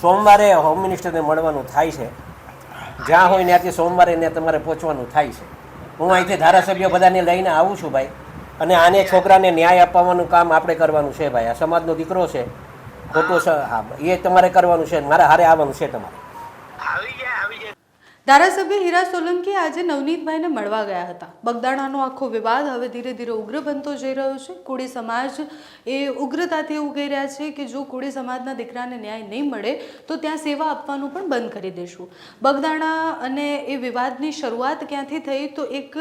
સોમવારે હોમ મિનિસ્ટરને મળવાનું થાય છે. જ્યાં હોય ત્યાંથી સોમવારે ત્યાં તમારે પહોંચવાનું થાય છે. હું અહીંથી ધારાસભ્યો બધાને લઈને આવું છું ભાઈ. અને આને છોકરાને ન્યાય અપાવવાનું કામ આપણે કરવાનું છે ભાઈ. આ સમાજનો દીકરો છે. ખોટો હા, એ તમારે કરવાનું છે. મારે હારે આવવાનું છે તમારે. ધારાસભ્ય હીરા સોલંકી આજે નવનીતભાઈને મળવા ગયા હતા. બગદાણાનો આખો વિવાદ હવે ધીરે ધીરે ઉગ્ર બનતો જઈ રહ્યો છે. કોળી સમાજ એ ઉગ્રતાથી એવું કહી રહ્યા છે કે જો કોળી સમાજના દીકરાને ન્યાય નહીં મળે, તો ત્યાં સેવા આપવાનું પણ બંધ કરી દેશું. બગદાણા અને એ વિવાદની શરૂઆત ક્યાંથી થઈ તો એક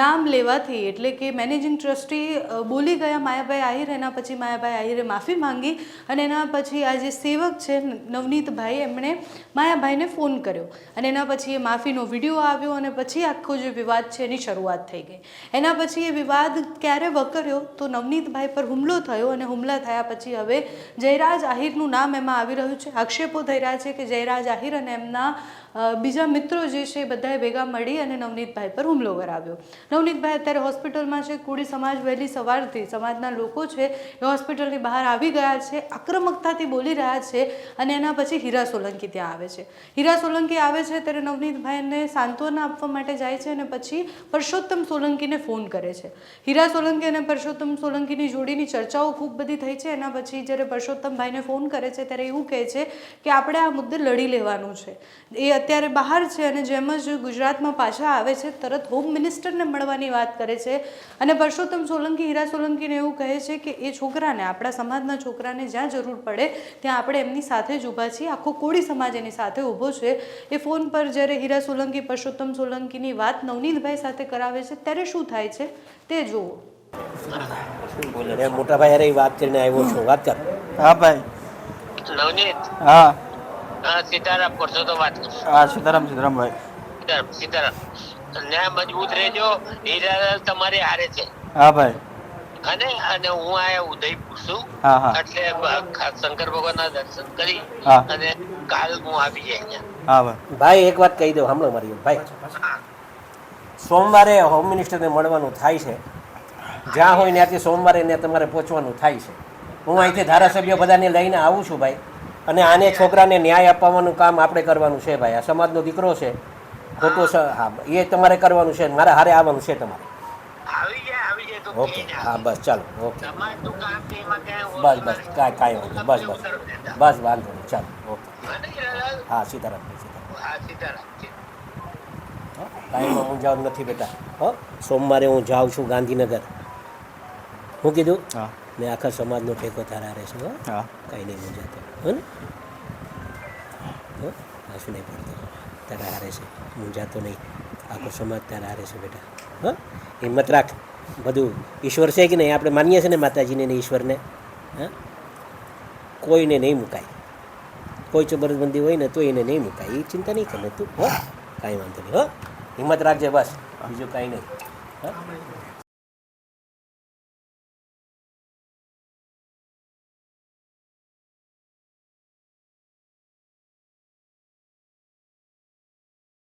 નામ લેવાથી, એટલે કે મેનેજિંગ ટ્રસ્ટી બોલી ગયા માયાભાઈ આહિર, એના પછી માયાભાઈ આહિરે માફી માંગી અને એના પછી આ જે સેવક છે નવનીતભાઈ, એમણે માયાભાઈને ફોન કર્યો અને એના પછી માફીનો વીડિયો આવ્યો અને પછી આખો જે વિવાદ છે એની શરૂઆત થઈ ગઈ. એના પછી એ વિવાદ ક્યારે વકર્યો તો નવનીતભાઈ પર હુમલો થયો અને હુમલા થયા પછી હવે જયરાજ આહિરનું નામ એમાં આવી રહ્યું છે. આક્ષેપો થઈ રહ્યા છે કે જયરાજ આહિર અને એમના બીજા મિત્રો જે છે એ બધાએ ભેગા મળી અને નવનીતભાઈ પર હુમલો કરાવ્યો. નવનીતભાઈ અત્યારે હોસ્પિટલમાં છે. કુડી સમાજ વહેલી સવારથી, સમાજના લોકો છે, એ હોસ્પિટલની બહાર આવી ગયા છે, આક્રમકતાથી બોલી રહ્યા છે અને એના પછી હીરા સોલંકી ત્યાં આવે છે. હીરા સોલંકી આવે છે ત્યારે નવનીતભાઈને સાંત્વના આપવા માટે જાય છે અને પછી પરસોત્તમ સોલંકીને ફોન કરે છે. હીરા સોલંકી અને પરસોત્તમ સોલંકીની જોડીની ચર્ચાઓ ખૂબ બધી થઈ છે. એના પછી જ્યારે પરસોત્તમભાઈને ફોન કરે છે ત્યારે એવું કહે છે કે આપણે આ મુદ્દે લડી લેવાનું છે. એ અત્યારે બહાર છે અને જેમ જ ગુજરાતમાં પાછા આવે છે તરત હોમ મિનિસ્ટરને મળવાની વાત કરે છે. અને પરસોત્તમ સોલંકી, હીરા સોલંકીને એવું કહે છે કે એ છોકરાને, આપણા સમાજના છોકરાને જ્યાં જરૂર પડે ત્યાં આપણે એમની સાથે જ ઊભા છીએ. આખો કોળી સમાજ એની સાથે ઊભો છે. એ ફોન પર જ્યારે હીરા સોલંકી પરસોત્તમ સોલંકીની વાત નવનીતભાઈ સાથે કરાવે છે. ત્યારે શું થાય છે તે જુઓ. એ મોટા ભાઈ અરે વાત કરીને આવ્યો છું. વાત કર. હા ભાઈ. નવનીત? હા. હા સીતારામ કરશો તો વાત કરશો. હા સીતારામ સીતારામભાઈ. સીતારામ સીતારામ. ન્યાય મજબૂત રહેજો. હીરાલાલ તમારે હારે છે. હા ભાઈ. અને અને હું આયા ઉદયપુર છું. એટલે શંકર ભગવાનના દર્શન કરી અને કાલ હું આવી જાય અહીંયા. ભાઈ એક વાત કહી દઉં હમણાં મારી ભાઈ. સોમવારે હોમ મિનિસ્ટરને મળવાનું થાય છે. જ્યાં હોય ત્યાંથી સોમવારે ને તમારે પહોંચવાનું થાય છે. હું અહીંથી ધારાસભ્ય બધાને લઈને આવું છું ભાઈ. અને આને છોકરાને ન્યાય અપાવવાનું કામ આપણે કરવાનું છે ભાઈ. આ સમાજનો દીકરો છે. ખોટો હા એ તમારે કરવાનું છે. મારે હારે આવવાનું છે તમારે. તો ઓકે કહીને હા બસ ચાલો ઓકે સમાજનું કામ છે એમાં ક્યાંય બસ બસ કાંઈ કાંઈ વાંધો નહીં. બસ બસ બસ વાંધો નહીં ચાલો ઓકે અને હીરાલાલ હા સીતારામ સીતારામ હા સીતારામ સીતારામ. કાંઈમાં હું જાઉં નથી બેટા. હો સોમવારે હું જાઉં છું ગાંધીનગર. હું કીધું? હા. ને આખા સમાજનો ટેકો તારા રહેશે હો. હા. કાંઈ નહીં મૂંઝાતો હો ને? હો આશું નહીં પડતો. તારા હારે છે. મૂંઝાતો નહીં. આખો સમાજ તારા હારે છે બેટા. હો? હિંમત રાખ. બધું ઈશ્વર છે કે નહીં? આપણે માનીએ છીએ ને માતાજીને ને ઈશ્વરને. હા? કોઈને નહીં મુકાય. કોઈ જબરદસ્તી હોય ને તો એને નહીં મુકાય. એ ચિંતા નહીં કરે તું, હો. કાંઈ વાંધો નહીં, હો. હિંમત રાખજે બસ. બીજું કાંઈ નહીં. હા?